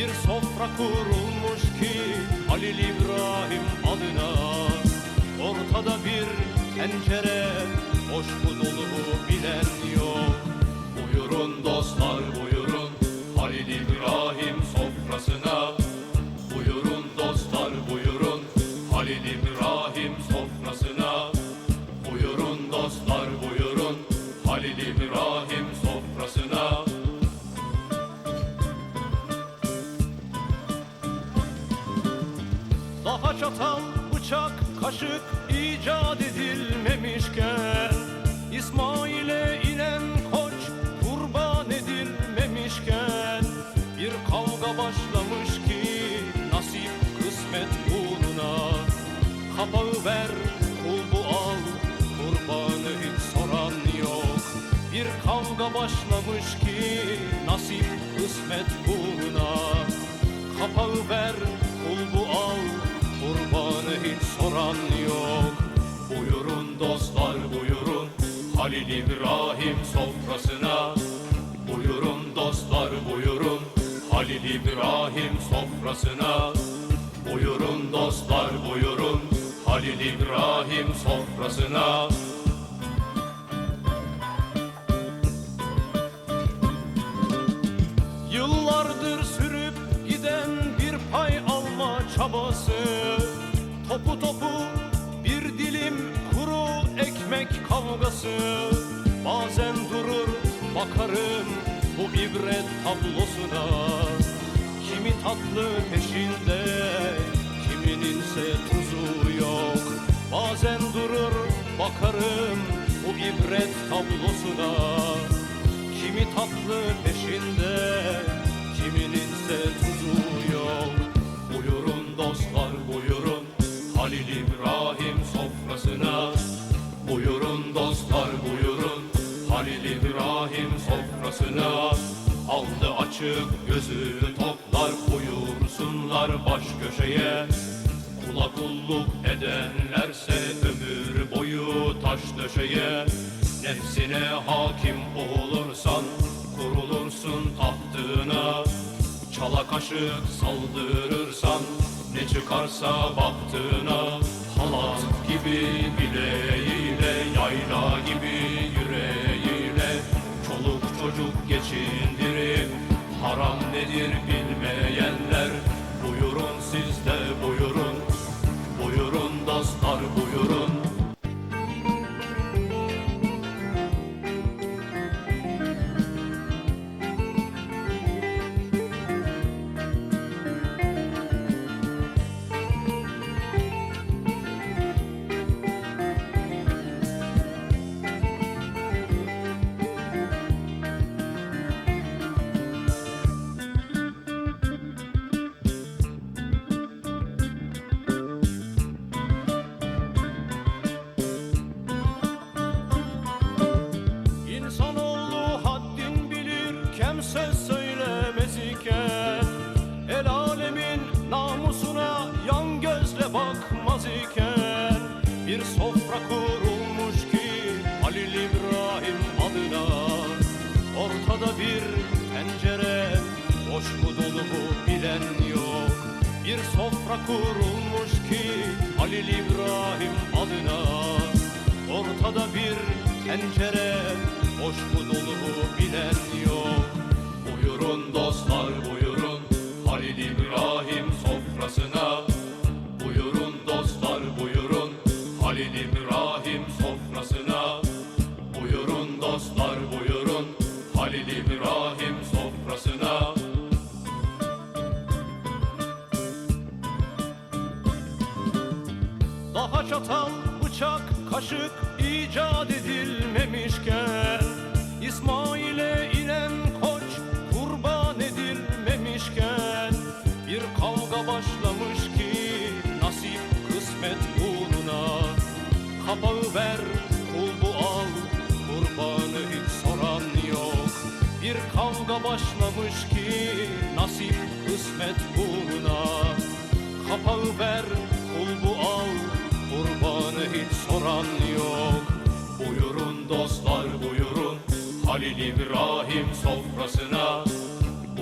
Bir sofra kurulmuş ki Halil İbrahim edilmemişken Bir kavga başlamış ki nasip kısmet uğruna Kapağı ver, kul bu al, kurbanı hiç soran yok Bir kavga başlamış ki nasip kısmet uğruna Kapağı ver, kul bu al, kurbanı hiç soran yok. Buyurun dostlar buyurun, Halil İbrahim sofrasına. Sofrasına. Buyurun dostlar buyurun, Halil İbrahim sofrasına. Yıllardır sürüp giden bir pay alma çabası Topu topu bir dilim kuru ekmek kavgası Bazen durur bakarım bu ibret tablosuna tatlı peşinde kimininse tuzu yok Bazen durur bakarım bu ibret tablosuna Kimi tatlı peşinde, kimininse tuzu yok. Buyurun dostlar buyurun, Halil İbrahim sofrasına. Buyurun dostlar buyurun, Halil İbrahim sofrasına. Aldı açık gözü toplar buyursunlar baş köşeye. Kula kulluk edenlerse ömür boyu taş döşeye Nefsine hakim olursan kurulursun tahtına Çala kaşık saldırırsan ne çıkarsa baktığına Halat gibi bileğiyle yayla gibi yüreğiyle Çoluk çocuk geçindirip haram nedir bilmeyenler boş mu dolu mu bilen yok. Bir sofra kurulmuş ki Halil İbrahim adına. Ortada bir tencere Boş mu dolu mu bilen yok. Buyurun dostlar buyurun Halil İbrahim Çatal, bıçak, kaşık icat edilmemişken İsmail'e inen koç kurban edilmemişken Bir kavga başlamış ki nasip kısmet uğruna. Kapağı ver, kul bu al, kurbanı hiç soran yok. Bir kavga başlamış ki nasip kısmet uğruna. Kapağı ver, soran yok. Buyurun dostlar buyurun. Halil İbrahim sofrasına.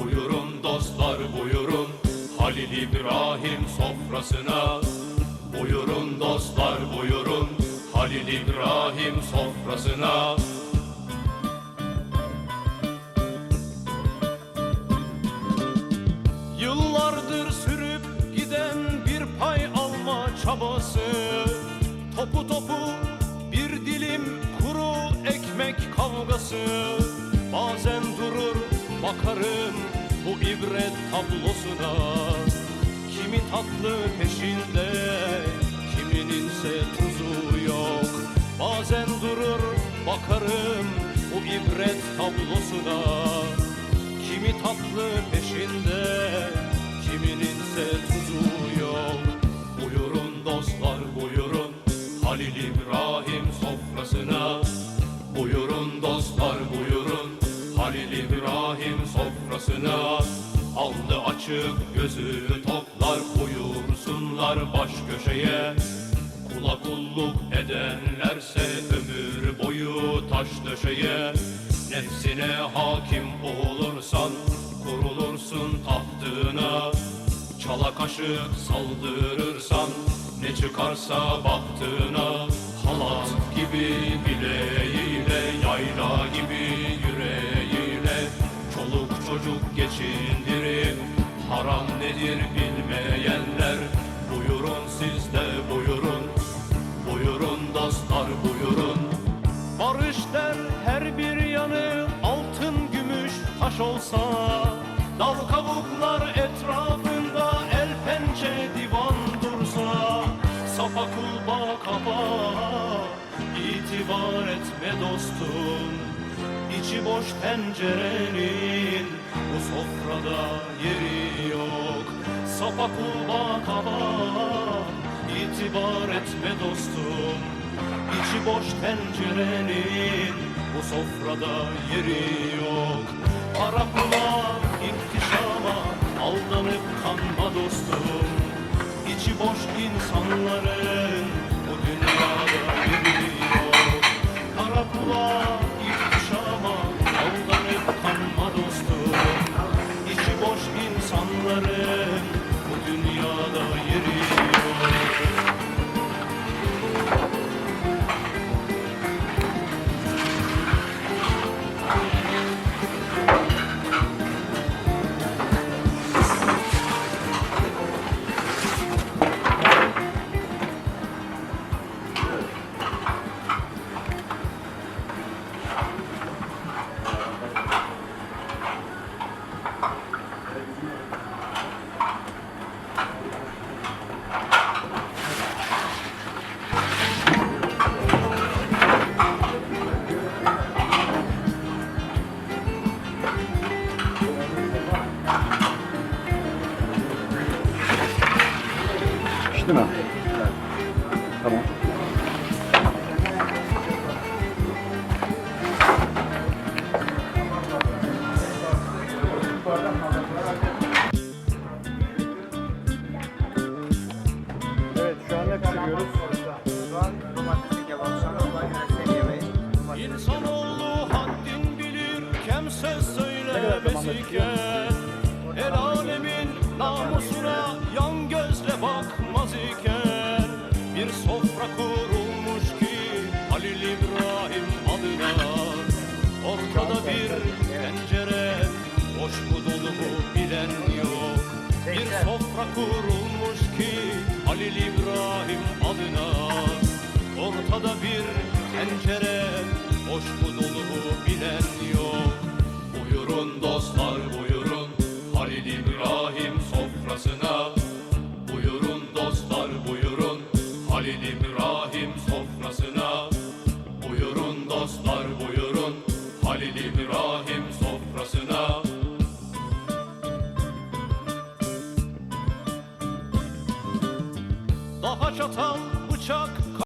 Buyurun dostlar buyurun. Halil İbrahim sofrasına. Buyurun dostlar buyurun. Halil İbrahim sofrasına. Yıllardır sürüp giden bir pay alma çabası Topu topu bir dilim kuru ekmek kavgası. Bazen durur bakarım bu ibret tablosuna. Kimi tatlı peşinde kimininse tuzu yok. Bazen durur bakarım bu ibret tablosuna. Kimi tatlı peşinde, kimininse tuzu yok. Halil İbrahim sofrasına. Buyurun dostlar buyurun, Halil İbrahim sofrasına. Alnı açık, gözü toplar, buyursunlar baş köşeye. Kula kulluk edenlerse ömür boyu taş döşeye Nefsine hakim olursan kurulursun tahtına Çala kaşık saldırırsan ne çıkarsa bahtına Halat gibi bileğiyle yayla gibi yüreğiyle Çoluk çocuk geçindirip haram nedir bilmeyenler Buyurun siz de buyurun Buyurun dostlar buyurun. Barış der her bir yanı altın gümüş taş olsa Dal kavuklar itibar etme dostum. İçi boş tencerenin bu sofrada yeri yok. Sapa kulba kaba itibar etme dostum. İçi boş tencerenin bu sofrada yeri yok. Para pula ihtişama aldanıp kanma dostum. İçi boş insanların Pişti mi? Tamam. Evet şu an ne pişiriyoruz? Şu an domatesli kebap, sonra yöresel yemeği. İnsanoğlu haddin bilir,